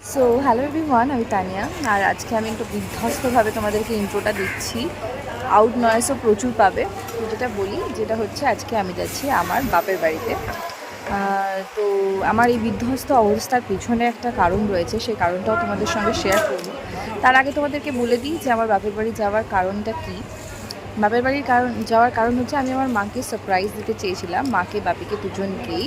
So hello everyone আমি তানিয়া। আর আজকে আমি একটু বিধ্বস্তভাবে তোমাদেরকে ইন্ট্রোটা দিচ্ছি। আউট নয়েসও প্রচুর পাবে। যেটা বলি, যেটা হচ্ছে আজকে আমি যাচ্ছি আমার বাপের বাড়িতে। তো আমার এই বিধ্বস্ত অবস্থার পিছনে একটা কারণ রয়েছে। সেই কারণটাও তোমাদের সঙ্গে শেয়ার করব। তার আগে তোমাদেরকে বলে দিই যে আমার বাপের বাড়ি যাওয়ার কারণটা কী। বাপের বাড়ির কারণ যাওয়ার কারণ হচ্ছে আমি আমার মাকে সারপ্রাইজ দিতে চেয়েছিলাম। মাকে, বাপিকে দুজনকেই।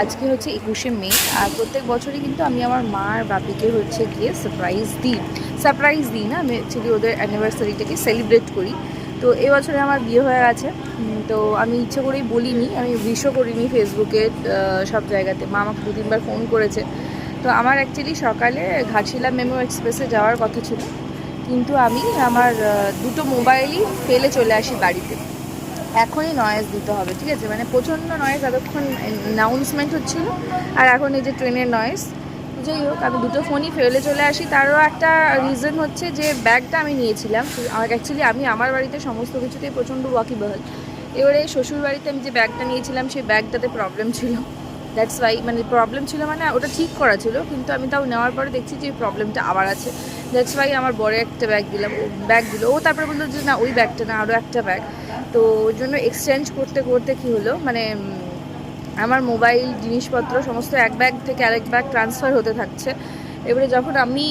আজকে হচ্ছে একুশে মে। আর প্রত্যেক বছরই কিন্তু আমি আমার মা আর বাপিকে হচ্ছে গিয়ে সারপ্রাইজ দিই। সারপ্রাইজ দিই না, আমি অ্যাকচুয়ালি ওদের অ্যানিভার্সারিটাকে সেলিব্রেট করি। তো এবছরে আমার বিয়ে হয়ে গেছে। তো আমি ইচ্ছে করেই বলিনি। আমি উইশও করিনি ফেসবুকে সব জায়গাতে। মা আমাকে দু তিনবার ফোন করেছে। তো আমার অ্যাকচুয়ালি সকালে ঘাটশিলা মেমো এক্সপ্রেসে যাওয়ার কথা ছিল। কিন্তু আমি আমার দুটো মোবাইলই ফেলে চলে আসি বাড়িতে। এখনই নয়েজ দিতে হবে, ঠিক আছে? মানে প্রচণ্ড নয়েজ এতক্ষণ অ্যানাউন্সমেন্ট হচ্ছিল, আর এখন এই যে ট্রেনের নয়েজ যাই হোক, আমি দুটো ফোনই ফেলে চলে আসি। তারও একটা রিজন হচ্ছে যে ব্যাগটা আমি নিয়েছিলাম। অ্যাকচুয়ালি আমি আমার বাড়িতে সমস্ত কিছুতেই প্রচণ্ড ওয়াকিবহল এবারে শ্বশুর বাড়িতে আমি যে ব্যাগটা নিয়েছিলাম, সেই ব্যাগটাতে প্রবলেম ছিল। দ্যাটস ওয়াই মানে প্রবলেম ছিল মানে ওটা ঠিক করা ছিল, কিন্তু আমি তাও নেওয়ার পরে দেখছি যে প্রবলেমটা আবার আছে। দ্যাটস ওয়াই আমার বড় একটা ব্যাগ দিলাম ব্যাগ দিল। ও তারপরে বলল যে, না, ওই ব্যাগটা না আরও একটা ব্যাগ তো ওই জন্য এক্সচেঞ্জ করতে করতে কি হলো? মানে আমার মোবাইল জিনিসপত্র, সমস্ত এক ব্যাগ থেকে আরেক ব্যাগ ট্রান্সফার হতে থাকছে। এবারে যখন আমি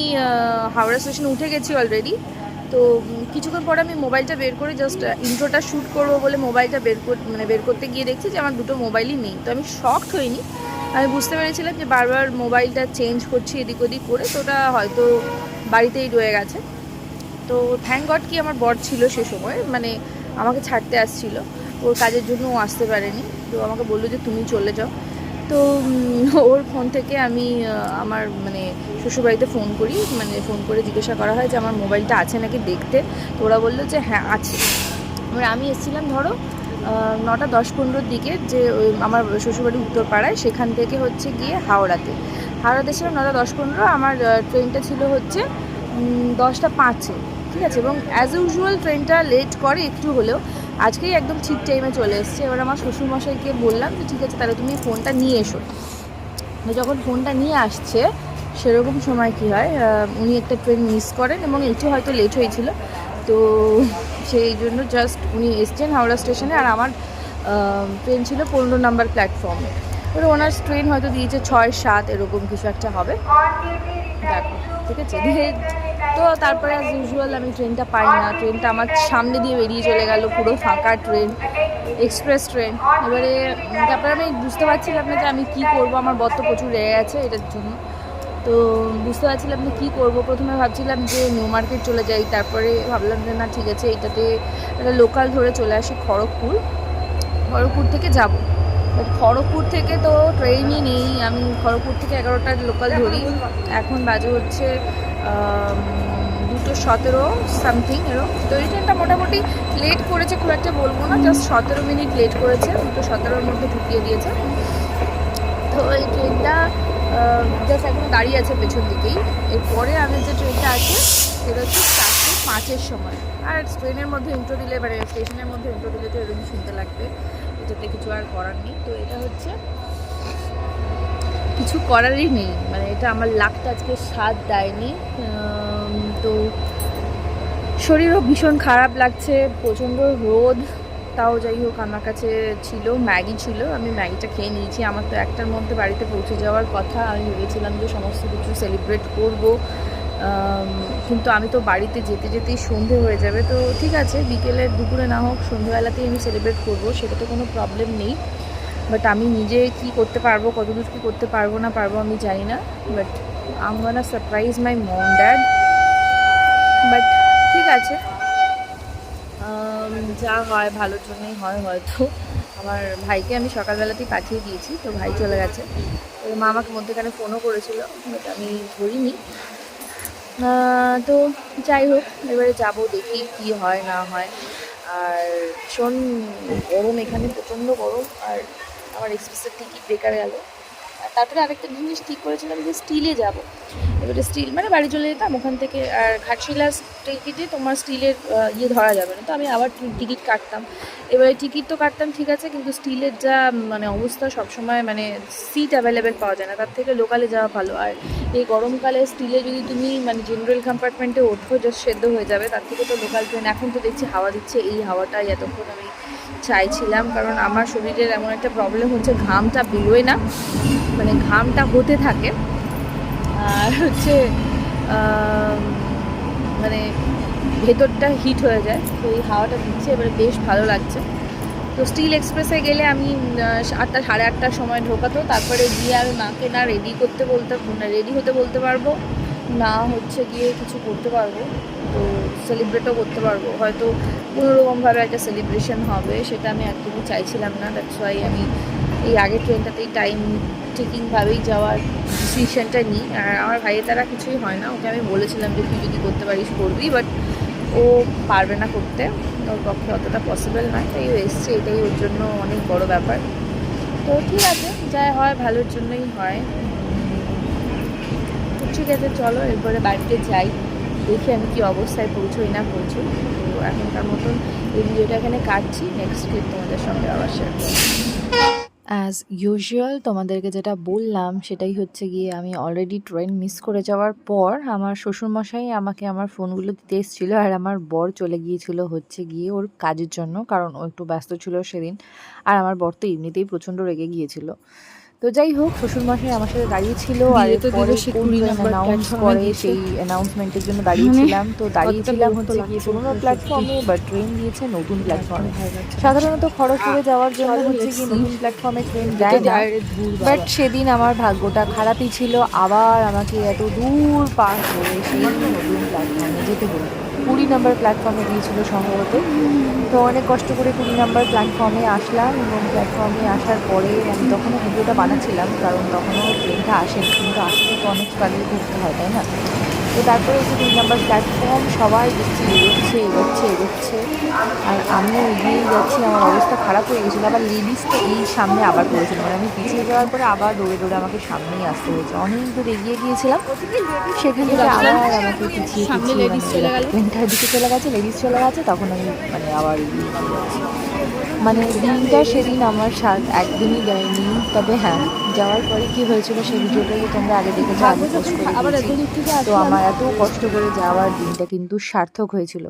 হাওড়া স্টেশনে উঠে গেছি অলরেডি তো কিছুক্ষণ পরে আমি মোবাইলটা বের করে জাস্ট ইন্ট্রোটা শ্যুট করব বলে মোবাইলটা বের মানে বের করতে গিয়ে দেখছি যে, আমার দুটো মোবাইলই নেই। তো আমি শকড হইনি। আমি বুঝতে পেরেছিলাম যে, বারবার মোবাইলটা চেঞ্জ করছি এদিক ওদিক করে। তো ওটা হয়তো বাড়িতেই রয়ে গেছে। তো থ্যাংক গড কি আমার বর ছিল সে সময় মানে আমাকে ছাড়তে আসছিল। ওর কাজের জন্য ও আসতে পারেনি। তো আমাকে বলল যে তুমি চলে যাও। তো ওর ফোন থেকে আমি আমার মানে শ্বশুরবাড়িতে ফোন করি। মানে ফোন করে জিজ্ঞাসা করা হয় যে আমার মোবাইলটা আছে নাকি দেখতে? তো ওরা বলল যে হ্যাঁ আছে। এবার আমি এসেছিলাম ধরো নটা দশ পনেরোর দিকে যে আমার শ্বশুরবাড়ি উত্তরপাড়ায়। সেখান থেকে হচ্ছে গিয়ে হাওড়াতে। হাওড়াতে ছিলাম নটা দশ পনেরো আমার ট্রেনটা ছিল হচ্ছে দশটা পাঁচে, ঠিক আছে? এবং অ্যাজ ইউজুয়াল ট্রেনটা লেট করে একটু হলেও। আজকেই একদম ঠিক টাইমে চলে এসছে। এবার আমার শ্বশুরমশাইকে বললাম যে, ঠিক আছে, তাহলে তুমি ফোনটা নিয়ে এসো। যখন ফোনটা নিয়ে আসছে, সেরকম সময় কি হয়? উনি একটা ট্রেন মিস করেন এবং একটু হয়তো লেট হয়েছিল। তো সেই জন্য জাস্ট উনি এসছেন হাওড়া স্টেশনে আর আমার ট্রেন ছিল পনেরো নাম্বার প্ল্যাটফর্মে এবার ওনার ট্রেন হয়তো দিয়েছে ছয়, সাত, এরকম কিছু একটা হবে। দেখো, ঠিক আছে? তো তারপরে অ্যাজ ইউজুয়াল আমি ট্রেনটা পাই না ট্রেনটা আমার সামনে দিয়ে বেরিয়ে চলে গেল পুরো ফাঁকা ট্রেন এক্সপ্রেস ট্রেন। এবারে, তারপরে আমি বুঝতে পারছিলাম না যে আমি কী করব, আমার বর তো প্রচুর রেগে গেছে, এটার জন্য। তো বুঝতে পারছিলাম না কী করব, প্রথমে ভাবছিলাম যে নিউ মার্কেট চলে যাই, তারপরে ভাবলাম যে না, ঠিক আছে, এটাতে একটা লোকাল ধরে চলে আসি খড়গপুর। খড়গপুর থেকে যাব। বাট খড়গপুর থেকে তো ট্রেনই নেই, আমি খড়গপুর থেকে এগারোটার লোকাল ধরি। এখন বাজে হচ্ছে দুটো সতেরো সামথিং এরকম তো এই ট্রেনটা মোটামুটি লেট করেছে খুব একটা বলব না জাস্ট সতেরো মিনিট লেট করেছে, দুটো সতেরোর মধ্যে ঢুকিয়ে দিয়েছে। তো এই ট্রেনটা জাস্ট এখন দাঁড়িয়ে আছে পেছন দিকেই। এরপরে আমি যে ট্রেনটা আছে, সেটা হচ্ছে চারটে পাঁচের সময়। আর ট্রেনের মধ্যে ইন্ট্রো দিলে মানে স্টেশনের মধ্যে ইন্ট্রো দিলে তো এরকম শুনতে লাগবে। এটাতে কিছু আর করার নেই। তো এটা হচ্ছে কিছু করারই নেই। মানে এটা আমার লাকটা আজকে সাথ দেয়নি। তো শরীরও ভীষণ খারাপ লাগছে, প্রচণ্ড রোদ। তাও যাই হোক, আমার কাছে ছিল, ম্যাগি ছিল। আমি ম্যাগিটা খেয়ে নিয়েছি। আমার তো একটার মধ্যে বাড়িতে পৌঁছে যাওয়ার কথা। আমি ভেবেছিলাম যে সমস্ত কিছু সেলিব্রেট করব। কিন্তু আমি তো বাড়িতে যেতে যেতেই সন্ধে হয়ে যাবে। তো ঠিক আছে, বিকেলে, দুপুরে না হোক সন্ধ্যেবেলাতেই আমি সেলিব্রেট করব। সেটা তো কোনো প্রবলেম নেই। বাট আমি নিজে কি করতে পারব, কতদূর কি করতে পারব না পারব আমি জানি না। But um gonna surprise my mom dad but ঠিক আছে। যা হয়, ভালোর জন্যই হয় হয়তো। আমার ভাইকে আমি সকালবেলাতেই পাঠিয়ে দিয়েছি, তো ভাই চলে গেছে। এবার মা আমাকে মধ্যেখানে ফোনও করেছিল বাট আমি ধরিনি। তো যাই হোক, এবারে যাব, দেখি কি হয়, না হয়। আর ভীষণ গরম এখানে প্রচণ্ড গরম, আর আমার এক্সপ্রেসের টিকিট বেকার গেল। তারপরে আরেকটা জিনিস ঠিক করেছিলাম যে স্টিলে যাব। এবারে স্টিল মানে বাড়ি চলে যেতাম, ওখান থেকে আর ঘাটশিলা টিকিটে তোমার স্টিলের ইয়ে ধরা যাবে না। তো আমি আবার টিকিট কাটতাম। এবারে টিকিট তো কাটতাম, ঠিক আছে, কিন্তু স্টিলের যা মানে অবস্থা সবসময় মানে সিট অ্যাভেলেবেল পাওয়া যায় না। তার থেকে লোকালে যাওয়া ভালো। আর এই গরমকালে স্টিলে যদি তুমি মানে জেনারেল কম্পার্টমেন্টে ওঠো জাস্ট সেদ্ধ হয়ে যাবে, তার থেকে তো লোকাল ট্রেন এখন তো দেখছি হাওয়া দিচ্ছে, এই হাওয়াটাই এতক্ষণ আমি চাইছিলাম। কারণ আমার শরীরের এমন একটা প্রবলেম হচ্ছে, ঘামটা বেরোয় না। মানে ঘামটা হতে থাকে। আর হচ্ছে মানে ভেতরটা হিট হয়ে যায়, তো এই হাওয়াটা দিচ্ছে, এবারে বেশ ভালো লাগছে। তো স্টিল এক্সপ্রেসে গেলে আমি আটটা, সাড়ে আটটার সময় ঢোকাতো, তারপরে গিয়ে আমি মাকে, না রেডি করতে বলতে, না রেডি হতে বলতে পারব, না, হচ্ছে গিয়ে কিছু করতে পারব। তো সেলিব্রেটও করতে পারব। হয়তো কোনোরকমভাবে একটা সেলিব্রেশন হবে, সেটা আমি একদমই চাইছিলাম না দ্যাটস ওয়াই আমি এই আগের ট্রেনটাতেই টাইম টেকিংভাবেই যাওয়ার ডিসিশনটা নিই। আর আমার ভাইয়ের দ্বারা কিছুই হয় না। ওকে আমি বলেছিলাম যে, তুই যদি করতে পারিস, করবি। বাট ও পারবে না করতে। ওর পক্ষে অতটা পসিবল নয়। তাই ও এসছে। এটাই ওর জন্য অনেক বড় ব্যাপার। তো ঠিক আছে। যাই হয়, ভালোর জন্যই হয়। ঠিক আছে, চলো। এরপরে বাড়িতে যাই। দেখি আমি কি অবস্থায় পৌঁছোই না পৌঁছোই। তো এখনকার মতন এই ভিডিওটা এখানে কাটছি। নেক্সট ক্লিপ তোমাদের সঙ্গে আবার শেয়ার অ্যাজ ইউজুয়াল তোমাদেরকে যেটা বললাম, সেটাই হচ্ছে গিয়ে আমি অলরেডি ট্রেন মিস করে যাওয়ার পর আমার শ্বশুরমশাই আমাকে আমার ফোনগুলো দিতে এসেছিল আর আমার বর চলে গিয়েছিল হচ্ছে গিয়ে ওর কাজের জন্য, কারণ ও একটু ব্যস্ত ছিল সেদিন। আর আমার বর তো এমনিতেই প্রচণ্ড রেগে গিয়েছিল। তো যাই হোক শ্বশুর শ্বশুরমশাই আমার সাথে দাঁড়িয়েছিল আর পরে অ্যানাউন্স করে সেই অ্যানাউন্সমেন্টের জন্য দাঁড়িয়েছিলাম তো দাঁড়িয়েছিলাম হচ্ছে গিয়ে পুরোনো প্ল্যাটফর্মে বা ট্রেন দিয়েছে নতুন প্ল্যাটফর্মে সাধারণত খরচ খড়গপুরে যাওয়ার জন্য হচ্ছে কি নতুন প্ল্যাটফর্মে ট্রেন দেয় না। বাট সেদিন আমার ভাগ্যটা খারাপই ছিল। আবার আমাকে এত দূর পার করে সেই নতুন প্ল্যাটফর্মে যেতে হলো। কুড়ি নাম্বার প্ল্যাটফর্মে গিয়েছিল সম্ভবত। তো অনেক কষ্ট করে কুড়ি নাম্বার প্ল্যাটফর্মে আসলাম এবং প্ল্যাটফর্মে আসার পরে আমি তখনও ভিডিওটা বানাচ্ছিলাম, কারণ তখনও ট্রেনটা আসেনি। কিন্তু আসতে তো অনেক স্ট্রাগল ঘুরতে হয়, তাই না? তো তারপরে এই যে দুই নম্বর প্ল্যাটফর্ম সবাই দেখছি এগোচ্ছে এগোচ্ছে এগোচ্ছে। আর আমিও এগিয়েই যাচ্ছি আমার অবস্থা খারাপ হয়ে গেছিল। আবার লেডিস তো এই সামনে আবার পড়েছিল। মানে আমি পিছিয়ে যাওয়ার পরে আবার দৌড়ে দৌড়ে আমাকে সামনেই আসতে হয়েছে। অনেক দূর এগিয়ে গিয়েছিলাম। সেখান থেকে আবার আমাকে পিছিয়ে পিছিয়ে গেল। ট্রেনটার দিকে চলে গেছে লেডিস চলে গেছে তখন আমি মানে আবার এগিয়ে যাচ্ছি। মানে দিনটা সেদিন আমার সাথ একদমই দেয়নি তবে হ্যাঁ যাওয়ার পরে কি হয়েছিল সেই ভিডিওটাকে তোমরা আগে দেখেছ আগে পোস্ট করে তো আমার এত কষ্ট করে যাওয়ার দিনটা কিন্তু সার্থক হয়েছিল।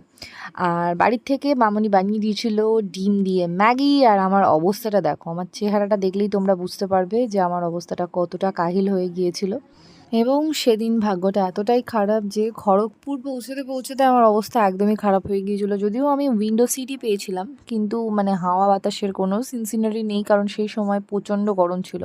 আর বাড়ির থেকে মামনি বানিয়ে দিয়েছিল ডিম দিয়ে ম্যাগি আর আমার অবস্থাটা দেখো আমার চেহারাটা দেখলেই তোমরা বুঝতে পারবে যে আমার অবস্থাটা কতটা কাহিল হয়ে গিয়েছিল। এবং সেদিন ভাগ্যটা এতটাই খারাপ যে খড়গপুর পৌঁছতে পৌঁছতে আমার অবস্থা একদমই খারাপ হয়ে গিয়েছিল। যদিও আমি উইন্ডো সিটই পেয়েছিলাম, কিন্তু মানে হাওয়া বাতাসের কোনো সিনসিনারি নেই, কারণ সেই সময় প্রচণ্ড গরম ছিল।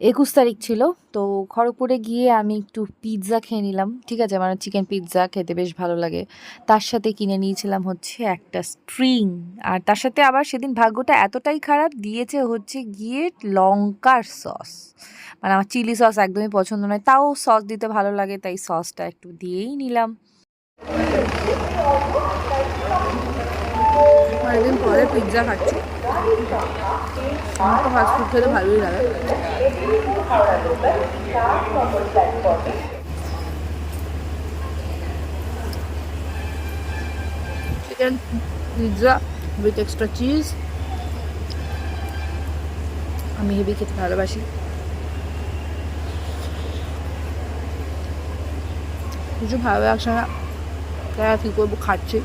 একুশ তারিখ ছিল, তো খড়গপুরে গিয়ে আমি একটু পিৎজা খেয়ে নিলাম। ঠিক আছে মানে চিকেন পিৎজা খেতে বেশ ভালো লাগে। তার সাথে কিনে নিয়েছিলাম হচ্ছে একটা স্ট্রিং আর তার সাথে আবার সেদিন ভাগ্যটা এতটাই খারাপ, দিয়েছে হচ্ছে গিয়ে লঙ্কার সস মানে আমার চিলি সস একদমই পছন্দ নয়। তাও সস দিতে ভালো লাগে, তাই সসটা একটু দিয়েই নিলাম। অনেকদিন পরে পিৎজা খাচ্ছি। আমার তো ফাস্ট ফুড খেতে ভালোই লাগে। Chicken pizza with extra cheese আমি হেভি খেতে ভালোবাসি। কিছু ভালো লাগছে না। তাই কী করব, খাচ্ছি।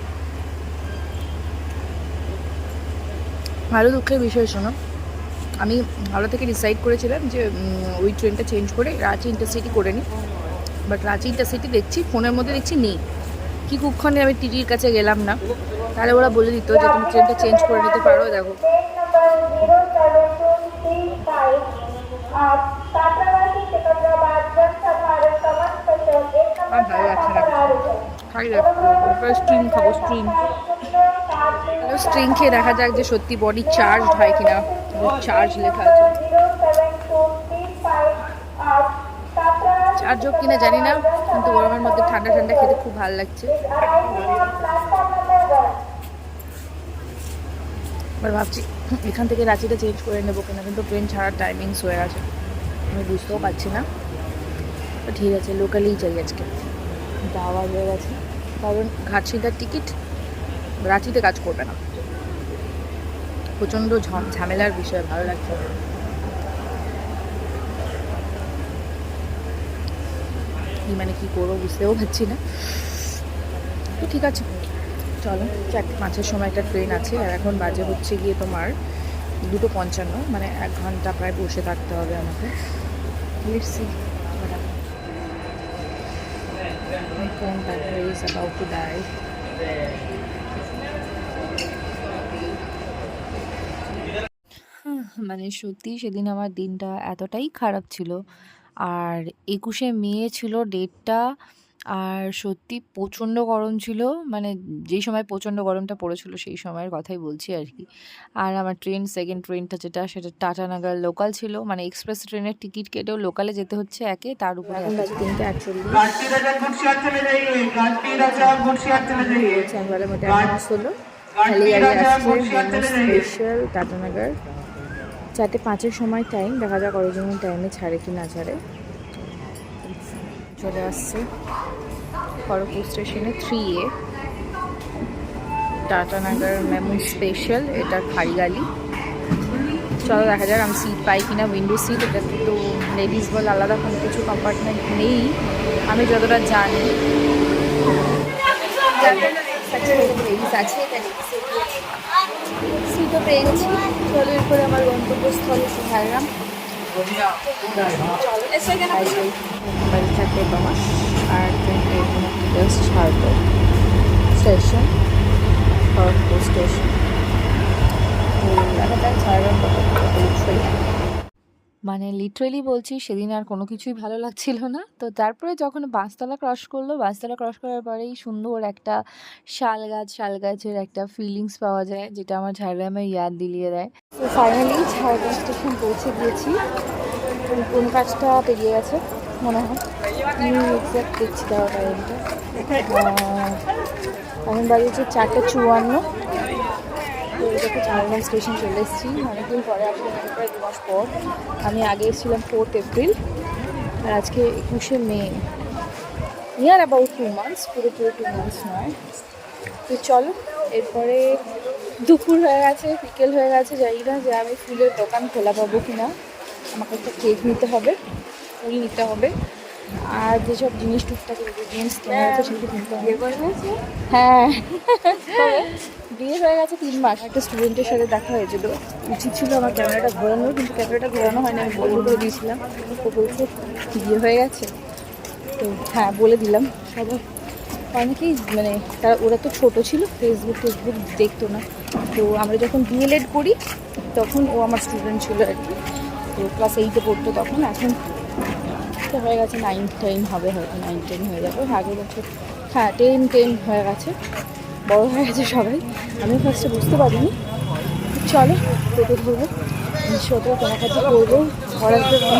ভালো দুঃখের বিষয় শোনো, আমি হাওড়া থেকে ডিসাইড করেছিলাম যে ওই ট্রেনটা চেঞ্জ করে রাঁচি ইন্টারসিটি করে নিই বাট রাঁচি ইন্টারসিটি দেখছি, ফোনের মধ্যে দেখছি নেই। কি কুক্ষণে আমি টিটির কাছে গেলাম না। তাহলে ওরা বলে দিত যে, তুমি ট্রেনটা চেঞ্জ করে নিতে পারো, দেখো আমার ভালো লাগছে না খাই স্ট্রিং খাব স্ট্রিং স্ট্রিং খেয়ে দেখা যাক যে সত্যি বডি চার্জ হয় কিনা। চার্জ লেখা আছে। চার্জ হোক কিনা জানি না, কিন্তু গরমের মধ্যে ঠান্ডা ঠান্ডা খেতে খুব ভালো লাগছে। এবার ভাবছি, এখান থেকে রাঁচিটা চেঞ্জ করে নেব কিনা, কিন্তু ট্রেন ছাড়ার টাইমিংস হয়ে গেছে আমি বুঝতেও পারছি না। ঠিক আছে লোকালেই চাই আজকে। যাওয়া হয়ে গেছে। কারণ ঘাটশিলার টিকিট রাঁচিতে কাজ করবে না। প্রচণ্ড ঝম ঝামেলার বিষয়, ভালো লাগছে কি মানে কি করব বুঝতেও পারছি না। তো ঠিক আছে, চলো। চারটে পাঁচের সময় একটা ট্রেন আছে, আর এখন বাজে হচ্ছে গিয়ে তোমার দুটো পঞ্চান্ন মানে এক ঘণ্টা প্রায় বসে থাকতে হবে আমাকে। Happens. My phone battery is about to die. মানে সত্যি সেদিন আমার দিনটা এতটাই খারাপ ছিল আর একুশে মে ছিল ডেটটা আর সত্যি প্রচণ্ড গরম ছিল মানে যেই সময় প্রচণ্ড গরমটা পড়েছিল সেই সময়ের কথাই বলছি আর কি। আর আমার ট্রেন সেকেন্ড ট্রেনটা যেটা সেটা টাটানগর লোকাল ছিল মানে এক্সপ্রেস ট্রেনের টিকিট কেটেও লোকালে যেতে হচ্ছে একে তার উপরে স্পেশাল টাটানগর চারটে পাঁচের সময় টাইম দেখা যাক অরিজিনাল টাইমে ছাড়ে কি না ছাড়ে। চলে আসছে Kharagpur station three A Tatanagar MEMU special এটা খালি গাড়ি চলো দেখা যাক আমি সিট পাই কিনা উইন্ডো সিট এটাতে তো লেডিস বল আলাদা কোনো কিছু কম্পার্টমেন্ট নেই। আমি যতটা জানি লেডিস আছে সিটও পেয়ে গেছি চলো এরপরে আমার গন্তব্যস্থল চারটে দশ আর স্টেশন খড়গপুর স্টেশন। কত মানে লিটারেলি বলছি সেদিন আর কোনো কিছুই ভালো লাগছিল না। তো তারপরে যখন বাঁশতলা ক্রস করল বাঁশতলা ক্রস করার পরেই সুন্দর একটা শাল গাছ শাল গাছের একটা ফিলিংস পাওয়া যায় যেটা আমার ঝাড়গ্রামে ইয়াদ দিলিয়ে দেয়। তো ফাইনালি ঝাড়গ্রাম স্টেশন পৌঁছে গিয়েছি। কোন কাজটা পেরিয়ে গেছে মনে হয়। আমি দেখছি টাইমটা এখন বাজে হচ্ছে চারটে চুয়ান্ন। তো ঝাড়গ্রাম স্টেশন চলে এসেছি। অনেকদিন পরে প্রায় দু মাস পর। আমি আগে এসেছিলাম ফোর্থ এপ্রিল আর আজকে একুশে May. Near about two months পুরো পুরো টু মান্থস নয়। তো চলো, এরপরে দুপুর হয়ে গেছে, বিকেল হয়ে গেছে, জানি না যে আমি ফুলের দোকান খোলা পাবো কি না আমাকে একটা কেক নিতে হবে, ফুল নিতে হবে। আর যেসব জিনিস টুকটাক ইনগ্রিডিয়েন্টস কেনা আছে সেগুলো কিনতে হবে হ্যাঁ। বিয়ে হয়ে গেছে তিন মাস। একটা স্টুডেন্টের সাথে দেখা হয়েছিল। উচিত ছিল আমার ক্যামেরাটা ঘোরানো কিন্তু ক্যামেরাটা ঘোরানো হয়নি। আমি বন্ধ করে দিয়েছিলাম। তো বলছে বিয়ে হয়ে গেছে। তো হ্যাঁ বলে দিলাম। সবাই অনেকেই মানে তারা ওরা তো ছোট ছিল ফেসবুক টেসবুক দেখতো না। তো আমরা যখন ডিএলএড করি তখন ও আমার স্টুডেন্ট ছিল আর কি। তো ক্লাস এইটে পড়তো তখন। এখন তো হয়ে গেছে নাইন টেন হবে হয়তো নাইন টেন হয়ে যাবে। আগের বছর হ্যাঁ টেন টেন হয়ে গেছে। বড় হয়ে গেছে সবাই। আমি ফার্স্টে বুঝতে পারিনি। চলো, টোটো ধরবো। জিনিসপত্র কেনাকাটি করব। করার জন্য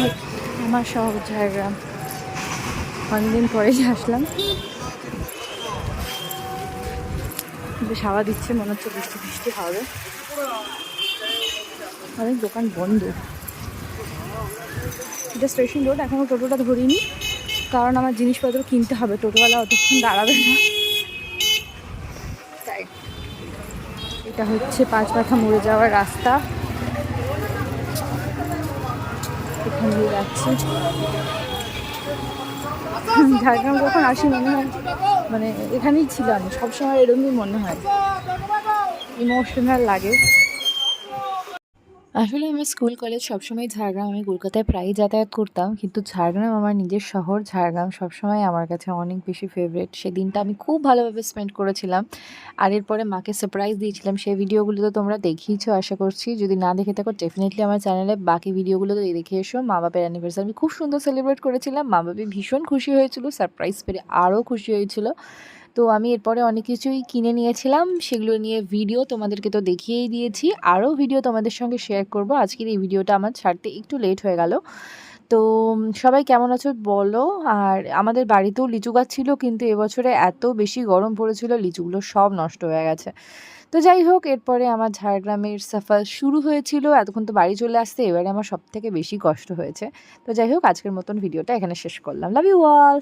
আমার শহর ঝাড়গ্রাম অনেকদিন পরেই আসলাম। হাওয়া দিচ্ছে, মনে হচ্ছে বৃষ্টি বৃষ্টি হবে। অনেক দোকান বন্ধ। এটা স্টেশন রোড এখনও টোটোটা ধরিনি। কারণ আমার জিনিসপত্র কিনতে হবে, টোটোওয়ালা অতক্ষণ দাঁড়াবে না। তাই। এটা হচ্ছে পাঁচ মাথা মরে যাওয়ার রাস্তা। এখান দিয়ে যাচ্ছি। ঝাড়গ্রাম যখন আসি মনে হয় মানে এখানেই ছিলাম, সবসময় এরকমই মনে হয়। ইমোশনাল লাগে। আসলে আমি স্কুল, কলেজ সবসময় ঝাড়গ্রাম, আমি কলকাতায় প্রায়ই যাতায়াত করতাম। কিন্তু ঝাড়গ্রাম আমার নিজের শহর। ঝাড়গ্রাম সবসময় আমার কাছে অনেক বেশি ফেভারিট সেদিনটা আমি খুব ভালোভাবে স্পেন্ড করেছিলাম। আর এরপরে মাকে সারপ্রাইজ দিয়েছিলাম। সেই ভিডিওগুলো তো তোমরা দেখিয়েছো আশা করছি। যদি না দেখে থাকো ডেফিনেটলি আমার চ্যানেলে বাকি ভিডিওগুলো তো দেখে এসো। মা বাপের অ্যানিভার্সারি আমি খুব সুন্দর সেলিব্রেট করেছিলাম। মা বাপি ভীষণ খুশি হয়েছিল সারপ্রাইজ পেরে আরও খুশি হয়েছিল। তো আমি এরপরে অনেক কিছুই কিনে নিয়েছিলাম, সেগুলো নিয়ে ভিডিও তোমাদেরকে তো দেখিয়েই দিয়েছি। আরও ভিডিও তোমাদের সঙ্গে শেয়ার করব। আজকের এই ভিডিওটা আমার ছাড়তে একটু লেট হয়ে গেল। তো সবাই কেমন আছো বলো? আর আমাদের বাড়িতেও লিচু গাছ ছিল, কিন্তু এবছরে এত বেশি গরম পড়েছিল, লিচুগুলো সব নষ্ট হয়ে গেছে। তো যাই হোক, এরপরে আমার ঝাড়গ্রামের সফর শুরু হয়েছিল। এতক্ষণ তো বাড়ি চলে আসতে, এবারে আমার সব থেকে বেশি কষ্ট হয়েছে। তো যাই হোক, আজকের মতন ভিডিওটা এখানে শেষ করলাম। Love you all